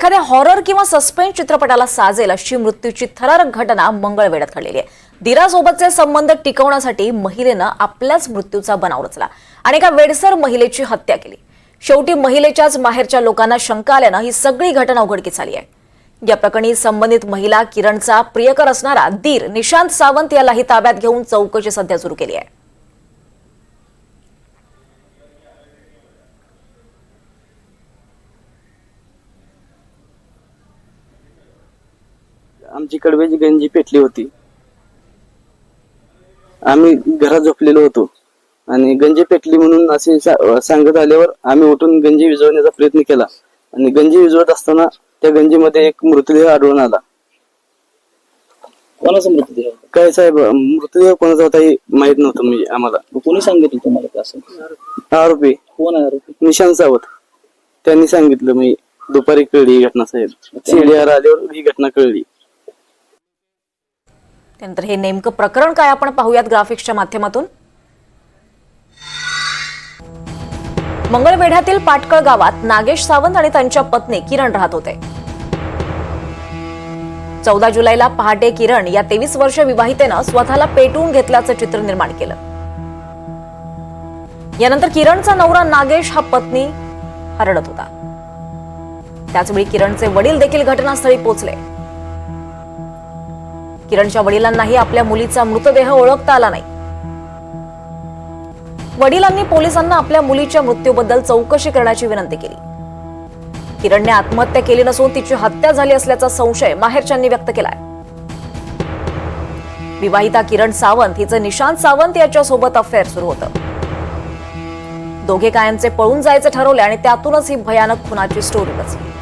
एखाद्या हॉरर किंवा सस्पेन्स चित्रपटाला साजेल अशी मृत्यूची थरारक घटना मंगळवेढ्यात घडलेली आहे. दिरासोबतचे संबंध टिकवण्यासाठी महिलेनं आपल्याच मृत्यूचा बनाव रचला आणि एका वेडसर महिलेची हत्या केली. शेवटी महिलेच्याच माहेरच्या लोकांना शंका आल्यानं ही सगळी घटना उघडकीस आली आहे. या प्रकरणी संबंधित महिला किरणचा प्रियकर असणारा दीर निशांत सावंत यालाही ताब्यात घेऊन चौकशी सध्या सुरू केली आहे. आमची कडव्याची गंजी पेटली होती. आम्ही घरात झोपलेलो होतो. आणि गंजी पेटली म्हणून असे सांगत आल्यावर आम्ही उठून गंजी विझवण्याचा प्रयत्न केला. आणि गंजी विझवत असताना त्या गंजीमध्ये एक मृतदेह आढळून आला. कोणाचा मृतदेह? काय साहेब मृतदेह कोणाचा होता हे माहीत नव्हतं म्हणजे आम्हाला. कोणी सांगितलं तुम्हाला ते असं? आरोपी. कोण आहे आरोपी? निशांत सावत. त्यांनी सांगितलं मी दुपारी कळली ही घटना साहेब. सीडीआर आल्यावर ही घटना कळली. त्यानंतर हे नेमकं प्रकरण काय आपण पाहूयात ग्राफिक्सच्या माध्यमातून. मंगळवेढ्यातील पाटकळ गावात नागेश सावंत आणि त्यांच्या पत्नी किरण राहत होते. चौदा जुलैला पहाटे किरण या तेवीस वर्ष विवाहितेनं स्वतःला पेटवून घेतल्याचं चित्र निर्माण केलं. यानंतर किरणचा नवरा नागेश हा पत्नी हरडत होता. त्याचवेळी किरणचे वडील देखील घटनास्थळी पोहोचले किरणच्या वडिलांनाही आपल्या मुलीचा मृतदेह ओळखता आला नाही. वडिलांनी पोलिसांना आपल्या मुलीच्या मृत्यूबद्दल चौकशी करण्याची विनंती केली. किरणने आत्महत्या केली नसून तिची हत्या झाली असल्याचा संशय माहेरच्यांनी व्यक्त केलाय. विवाहिता किरण सावंत हिचं निशांत सावंत याच्यासोबत अफेअर सुरू होतं. दोघे कायमचे पळून जायचे ठरवले आणि त्यातूनच ही भयानक खुनाची स्टोरी रचली